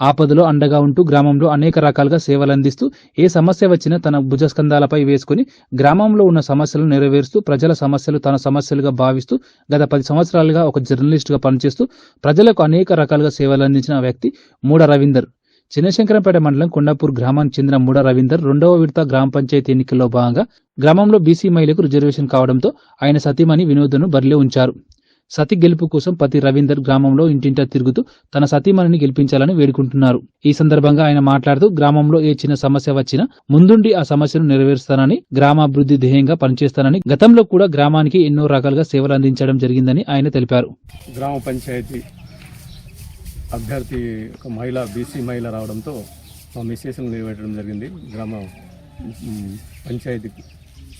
ఆపదలో అండగా ఉంటూ గ్రామంలో అనేక రకాలుగా సేవలందిస్తూ ఏ సమస్య వచ్చినా తన భుజస్కంధాలపై వేసుకుని గ్రామంలో ఉన్న సమస్యలను నెరవేరుస్తూ ప్రజల సమస్యలు తన సమస్యలుగా భావిస్తూ గత పది సంవత్సరాలుగా ఒక జర్నలిస్టుగా పనిచేస్తూ ప్రజలకు అనేక రకాలుగా సేవలందించిన వ్యక్తి మూడ రవీందర్. చిన్నశంకరంపేట మండలం కొండాపూర్ గ్రామానికి చెందిన మూడ రవీందర్ రెండవ విడత గ్రామ పంచాయతీ ఎన్నికల్లో భాగంగా గ్రామంలో బీసీ మహిళకు రిజర్వేషన్ కావడంతో ఆయన సతీమణి వినోద్ను బరిలో ఉంచారు. సతి గెలుపు కోసం పతి రవీందర్ గ్రామంలో ఇంటింటా తిరుగుతూ తన సతీమణిని గెలిపించాలని వేడుకుంటున్నారు. ఈ సందర్భంగా ఆయన మాట్లాడుతూ గ్రామంలో ఏ చిన్న సమస్య వచ్చినా ముందుండి ఆ సమస్యను నెరవేరుస్తానని గ్రామాభివృద్ధి ధ్యేయంగా పనిచేస్తానని గతంలో కూడా గ్రామానికి ఎన్నో రకాలుగా సేవలు అందించడం జరిగిందని ఆయన తెలిపారు. గ్రామ పంచాయతీ అభ్యర్థి ఒక మహిళ బీసీ మహిళ రావడంతో మా మిస్సెస్ను నిలబెట్టడం జరిగింది. గ్రామ పంచాయతీ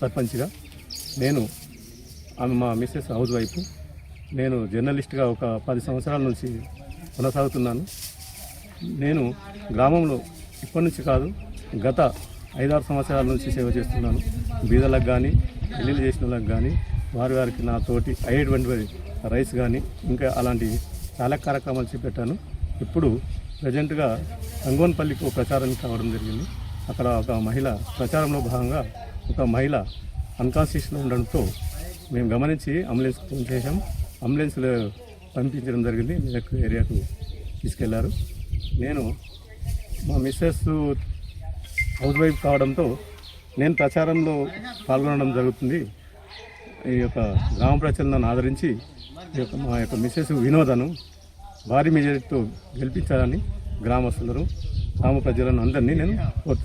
సర్పంచ్గా నేను ఆమె మా మిస్సెస్ హౌస్ వైఫ్. నేను జర్నలిస్ట్గా ఒక పది సంవత్సరాల నుంచి కొనసాగుతున్నాను. నేను గ్రామంలో ఇప్పటి నుంచి కాదు గత ఐదారు సంవత్సరాల నుంచి సేవ చేస్తున్నాను. బీదలకు కానీ పెళ్ళిళ్ళు చేసిన వాళ్ళకి కానీ వారి వారికి నా తోటి అయ్యేటువంటి రైస్ కానీ ఇంకా అలాంటి చాలా కార్యక్రమాలు చేపట్టాను. ఇప్పుడు ప్రజెంట్గా రంగోన్పల్లికి ఒక ప్రచారానికి కావడం జరిగింది. అక్కడ ఒక మహిళ ప్రచారంలో భాగంగా ఒక మహిళ అన్కాన్షియస్లో ఉండడంతో మేము గమనించి అంబులెన్స్ ఫోన్ చేశాం. అంబులెన్స్లో పంపించడం జరిగింది. మెదక్ ఏరియాకు తీసుకెళ్ళారు. నేను మా మిస్సెస్ హౌస్ వైఫ్ కావడంతో నేను ప్రచారంలో పాల్గొనడం జరుగుతుంది. ఈ యొక్క గ్రామ ప్రజలు ఆదరించి ఈ యొక్క మా యొక్క మిస్సెస్ వినోదను భారీ మెజారిటీతో గెలిపించాలని గ్రామస్తులను గ్రామ ప్రజలను అందరినీ నేను కోరుతున్నాను.